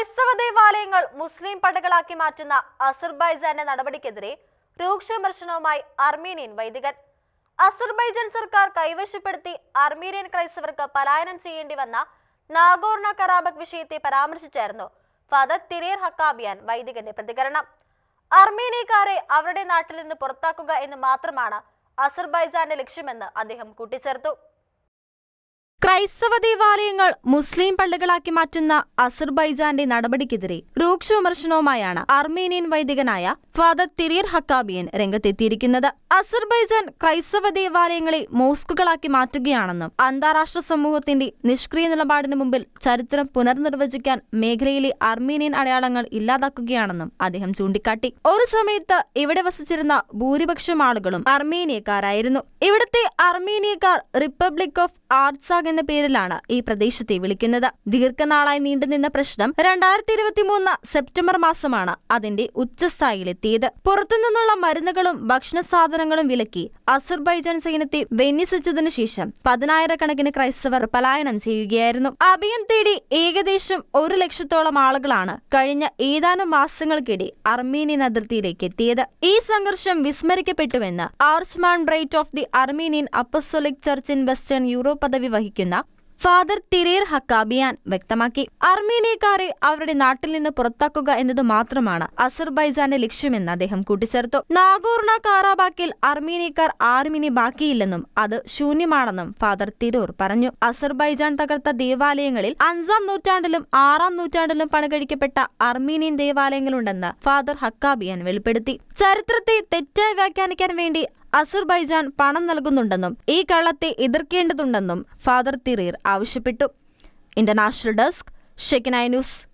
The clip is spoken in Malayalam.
ക്രൈസ്തവ ദേവാലയങ്ങൾ മുസ്ലിം പടകളാക്കി മാറ്റുന്ന അസർബൈജാന്റെ നടപടിക്കെതിരെ രൂക്ഷ വിമർശനവുമായി അർമീനിയൻ വൈദികൻ. അസർബൈജാൻ സർക്കാർ കൈവശപ്പെടുത്തി അർമീനിയൻ ക്രൈസ്തവർക്ക് പലായനം ചെയ്യേണ്ടി വന്ന നാഗോർണ കറാബക് വിഷയത്തെ പരാമർശിച്ചായിരുന്നു ഫാദർ തിരേർ ഹക്കാബിയാൻ വൈദികന്റെ പ്രതികരണം. അർമീനിയക്കാരെ അവരുടെ നാട്ടിൽ നിന്ന് പുറത്താക്കുക എന്ന് മാത്രമാണ് അസർബൈജാന്റെ ലക്ഷ്യമെന്ന് അദ്ദേഹം കൂട്ടിച്ചേർത്തു. ക്രൈസ്തവ ദേവാലയങ്ങൾ മുസ്ലിം പള്ളികളാക്കി മാറ്റുന്ന അസർബൈജാന്റെ നടപടിക്കെതിരെ രൂക്ഷ വിമർശനവുമായാണ് അർമേനിയൻ വൈദികനായ ഫാദർ തിരീർ ഹക്കാബിയൻ രംഗത്തെത്തിയിരിക്കുന്നത്. അസർബൈജാൻ ക്രൈസ്തവ ദേവാലയങ്ങളെ മോസ്കുകളാക്കി മാറ്റുകയാണെന്നും അന്താരാഷ്ട്ര സമൂഹത്തിന്റെ നിഷ്ക്രിയ നിലപാടിന് മുമ്പിൽ ചരിത്രം പുനർനിർവചിക്കാൻ മേഖലയിലെ അർമേനിയൻ അടയാളങ്ങൾ ഇല്ലാതാക്കുകയാണെന്നും അദ്ദേഹം ചൂണ്ടിക്കാട്ടി. ഒരു സമയത്ത് ഇവിടെ വസിച്ചിരുന്ന ഭൂരിപക്ഷം ആളുകളും അർമേനിയക്കാരായിരുന്നു. ഇവിടുത്തെ അർമേനിയക്കാർ റിപ്പബ്ലിക് ഓഫ് ആർട്സാഗ് എന്ന പേരിലാണ് ഈ പ്രദേശത്തെ വിളിക്കുന്നത്. ദീർഘനാളായി നീണ്ടുനിന്ന പ്രശ്നം രണ്ടായിരത്തി ഇരുപത്തിമൂന്ന് സെപ്റ്റംബർ മാസമാണ് അതിന്റെ ഉച്ചസ്ഥായിലെത്തിയത് പുറത്തുനിന്നുള്ള മരുന്നുകളും ഭക്ഷണ സാധനങ്ങളും വിലക്കി അസർബൈജാൻ സൈന്യത്തെ വിന്യസിച്ചതിനു ശേഷം പതിനായിരക്കണക്കിന് ക്രൈസ്തവർ പലായനം ചെയ്യുകയായിരുന്നു. അഭയം തേടി ഏകദേശം ഒരു ലക്ഷത്തോളം ആളുകളാണ് കഴിഞ്ഞ ഏതാനും മാസങ്ങൾക്കിടെ അർമേനിയൻ അതിർത്തിയിലേക്ക് എത്തിയത്. ഈ സംഘർഷം വിസ്മരിക്കപ്പെട്ടുവെന്ന് ആർസ്മാൻ bright of the Armenian apostolic church in western Europe പദവി വഹിക്കുന്ന ഫാദർ തിരേർ ഹക്കാബിയാൻ വ്യക്തമാക്കി. അർമീനിയക്കാരെ അവരുടെ നാട്ടിൽ നിന്ന് പുറത്താക്കുക എന്നത് മാത്രമാണ് അസർബൈജാന്റെ ലക്ഷ്യമെന്ന് അദ്ദേഹം കൂട്ടിച്ചേർത്തു. നാഗോർണ കാറാബാക്കിൽ അർമീനിയക്കാർ ആർമിനി ബാക്കിയില്ലെന്നും അത് ശൂന്യമാണെന്നും ഫാദർ തിരൂർ പറഞ്ഞു. അസർബൈജാൻ തകർത്ത ദേവാലയങ്ങളിൽ അഞ്ചാം നൂറ്റാണ്ടിലും ആറാം നൂറ്റാണ്ടിലും പണികഴിക്കപ്പെട്ട അർമീനിയൻ ദേവാലയങ്ങളുണ്ടെന്ന് ഫാദർ ഹക്കാബിയാൻ വെളിപ്പെടുത്തി. ചരിത്രത്തെ തെറ്റായി വ്യാഖ്യാനിക്കാൻ വേണ്ടി അസർബൈജാൻ പണം നൽകുന്നുണ്ടെന്നും ഈ കള്ളത്തെ എതിർക്കേണ്ടതുണ്ടെന്നും ഫാദർ തിറീർ ആവശ്യപ്പെട്ടു. International desk Shekinah news.